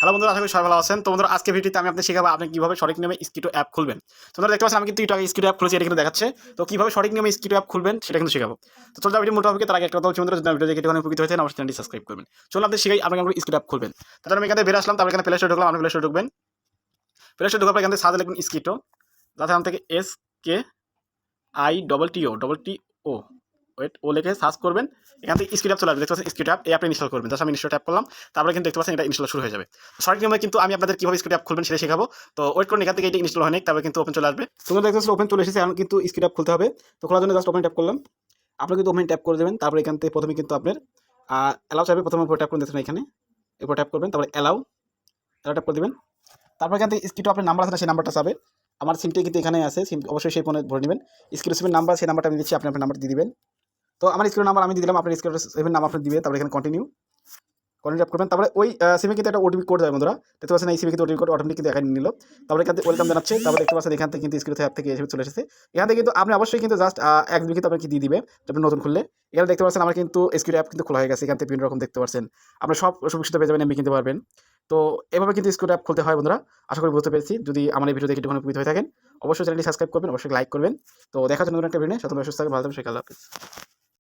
Hello বন্ধুরা, আশা করি সবাই ভালো আছেন। তো বন্ধুরা আজকে ভিডিওতে আমি আপনাদের শেখাবো আপনি কীভাবে সঠিক নিয়মে স্কিটো অ্যাপ খুলবেন। তোমরা দেখতে পাচ্ছেন, আমি কিন্তু আগে স্কিটো অ্যাপ খুলেছি, এটা কিন্তু দেখাচ্ছে। তো কীভাবে সঠিক নিয়মে স্কিটো অ্যাপ খুলবেন, সেটা কিন্তু শেখাবো। তো চলতে ভিডিও মোটামুটি তার আগে একটা কথা বন্ধুরা, যদি ভিডিও দেখে উপকৃত হয়েছেন আমার চ্যানেলটি সাবস্ক্রাইব করবেন। চলুন আপনি শিখাই আপনি কেমন স্কিটো অ্যাপ খুলবেন। তাহলে আমি এখানে বেরিয়ে আসলাম, তারপর এখানে প্লে স্টোরে ঢুকলাম আপনি প্লে স্টোরে ঢুকবেন। প্লে স্টোরে ঢুকার পর এখান থেকে সাজে লিখবেন স্কিটো যাতে এখান থেকে S K I double T O double T O wait O লিখে সার্চ করবেন, এখান থেকে স্কিট অ্যাপ চলে আসবে। দেখতে পাচ্ছেন স্কিট অ্যাপ এই অ্যাপটা ইনস্টল করবেন। জাস্ট আমি ইনস্টল ট্যাপ করলাম, তারপরে কিন্তু দেখতে পাচ্ছেন এটা ইনস্টল শুরু হয়ে যাবে। সঠিক নিয়মে কিন্তু, আমি আপনাদের কীভাবে স্কিট অ্যাপ খুলবেন সেটা শেখাবো। তো ওয়েট করুন, এখান থেকে এটা ইনস্টল হয়নি তারপরে কিন্তু ওপেন চলে আসবে। তোমরা দেখতে পাচ্ছ ওপেন চলে এসেছে, এখন কিন্তু স্কিট অ্যাপ খুলতে হবে। তো খোলার জন্য জাস্ট ওপেন ট্যাপ করলাম। আপনি কিন্তু ওপেন ট্যাপ করে দেবেন, তারপরে এখান থেকে প্রথমে কিন্তু আপনার অ্যালাউ চাইবে, প্রথমে উপর ট্যাপ করে দেখছেন এখানে। এরপর ট্যাপ করবেন, তারপরে অ্যালাউ অ্যালাউ ট্যাপ করে দেবেন। তারপর এখান থেকে স্কিটো আপনার নাম্বার আছে না, সেই নাম্বারটা চাবে। আমার সিমটি কিন্তু এখানে আছে সিম অবশ্যই সেই ফোনে ভরে নেবেন। স্ক্রিন সিমের নাম্বার সেই নাম্বারটা আমি দিচ্ছি, আপনি আপনার নাম্বার দিয়ে দিবেন। তো আমার স্ক্রিন নাম্বার আমি দিয়ে দিলাম, আপনার স্ক্রিন সেভেন নাম্বার আপনি দিবেন, তারপরে এখানে কন্টিনিউ কন্টিনিউ ট্যাপ করবেন, তারপরে ওই সিমে কিন্তু একটা ওটিপি কোড দেয় বন্ধুরা। দেখতে পাচ্ছেন এই সিমে কিন্তু ওটিপি কোড অটোমেটিক কিন্তু এখানে নিল। তারপরে এখান থেকে ওয়েলকাম জানাচ্ছে, তারপরে দেখতে পাচ্ছেন এখান থেকে কিন্তু স্ক্রিন অ্যাপ থেকে এসে চলে এসেছে। এখান থেকে কিন্তু আপনি অবশ্যই কিন্তু জাস্ট এক দিন কিন্তু আপনাকে দিয়ে দিবে আপনি নতুন খুললে। এখানে দেখতে পাচ্ছেন আমার কিন্তু স্ক্রিন অ্যাপ কিন্তু খোলা হয়ে গেছে, এখান থেকে বিভিন্ন রকম দেখতে পাচ্ছেন। আপনি সব সুবিধা পেয়ে যাবেন, এমনি কিনতে পারবেন। তো এভাবে কিন্তু স্ক্রিন অ্যাপ খুলতে হয় বন্ধুরা, আশা করি বুঝতে পেরেছি। যদি আমার এই ভিডিও দেখে একটুখানি উপকৃত হয়ে থাকেন, অবশ্যই চ্যানেলটি সাবস্ক্রাইব করবেন, অবশ্যই লাইক করবেন। তো দেখার জন্য নতুন একটা ভিডিও সকলে সুস্থ থাকবেন, ভালো থাকবেন শেখাল হাফিজ।